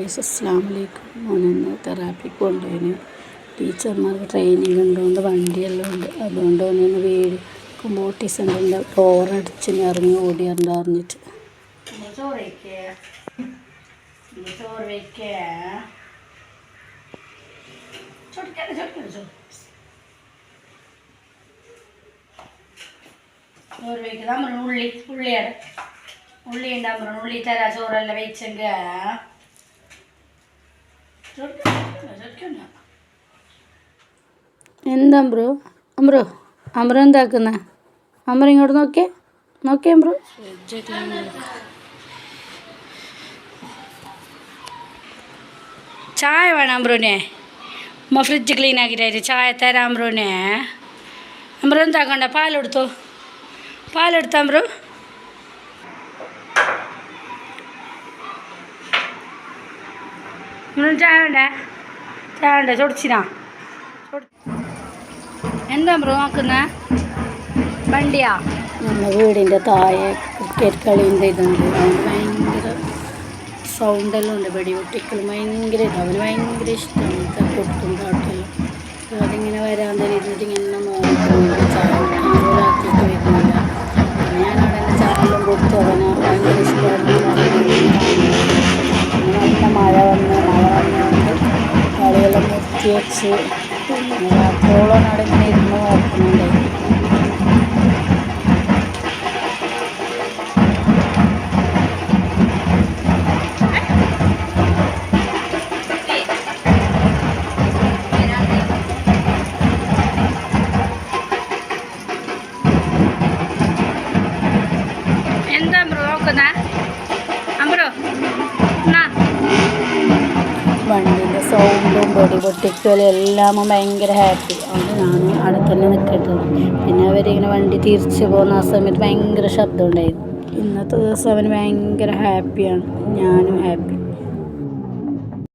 Guys അസ്സാം വലൈക്കും മോനെന്ന് തെറാപ്പിക്ക് കൊണ്ടുപോയിന്. ടീച്ചർമാർക്ക് training ഉണ്ടോണ്ട് വണ്ടിയെല്ലാം ഉണ്ട്. അതുകൊണ്ട് ഒന്ന് വീട് കുമ്പോട്ടി സെന്ററിന്റെ ഡോറടിച്ച് ഇറങ്ങി ഓടിയാണ്ട് അറിഞ്ഞിട്ട് ചോറ് വയ്ക്കുക ഉള്ളി ഉള്ളിയാണ്. ഉള്ളി ഉണ്ടാകുമ്പോൾ ഉള്ളി തരാ. ചോറെല്ലാം വെച്ചെങ്ക ചൊടിക്കണ്ട എന്താ ബ്രോ അമ്രോ അമ്പ്രോ എന്താക്കുന്ന? അമ്ര ഇങ്ങോട്ട് നോക്കിയേ. നോക്കിയേ അമ്പ്രോ ചായ വേണം അമ്രുനെ അമ്മ ഫ്രിഡ്ജ് ക്ലീൻ ആക്കിയിട്ട് ചായ തരാം അമ്രുനെ അമ്പ്രോ എന്താക്കണ്ട? പാലെടുത്തു. പാലെടുത്തോ അമ്രു. അമ്രു ചായ വേണ്ടേ? ചായ വേണ്ടേ? ചൊടിച്ചിനാ? എന്താ ബ്രോ നോക്കുന്ന വണ്ടിയാ? നമ്മുടെ വീടിന്റെ താഴെ ക്രിക്കറ്റ് കളീന്റെ ഇതുണ്ട്. അവന് ഭയങ്കര സൗണ്ടെല്ലാം ഉണ്ട്. വെടിവെട്ടിക്കലും ഭയങ്കര ഇത്. അവന് ഭയങ്കര ഇഷ്ടമാണ്. കൊട്ടും പാട്ടെല്ലാം അതിങ്ങനെ വരാൻ ഇരുന്നിട്ട് ഇങ്ങനെ നോക്കുന്നുണ്ട്. വെച്ച് രാത്രിയോളം അവിടെ ഇങ്ങനെ ഇരുന്ന് നോക്കുന്നുണ്ട്. എന്താ ബ്രോ നോക്കുന്ന? പൊടി പൊട്ടിക്കലും എല്ലാം ഭയങ്കര ഹാപ്പി അതുകൊണ്ട് ഞാനും അവിടെ തന്നെ നിൽക്കട്ടെ പിന്നെ അവരിങ്ങനെ വണ്ടി തിരിച്ചു പോകുന്ന ആ സമയത്ത് ഭയങ്കര ശബ്ദം ഉണ്ടായിരുന്നു. ഇന്നത്തെ ദിവസം അവന് ഭയങ്കര ഹാപ്പിയാണ് ഞാനും ഹാപ്പി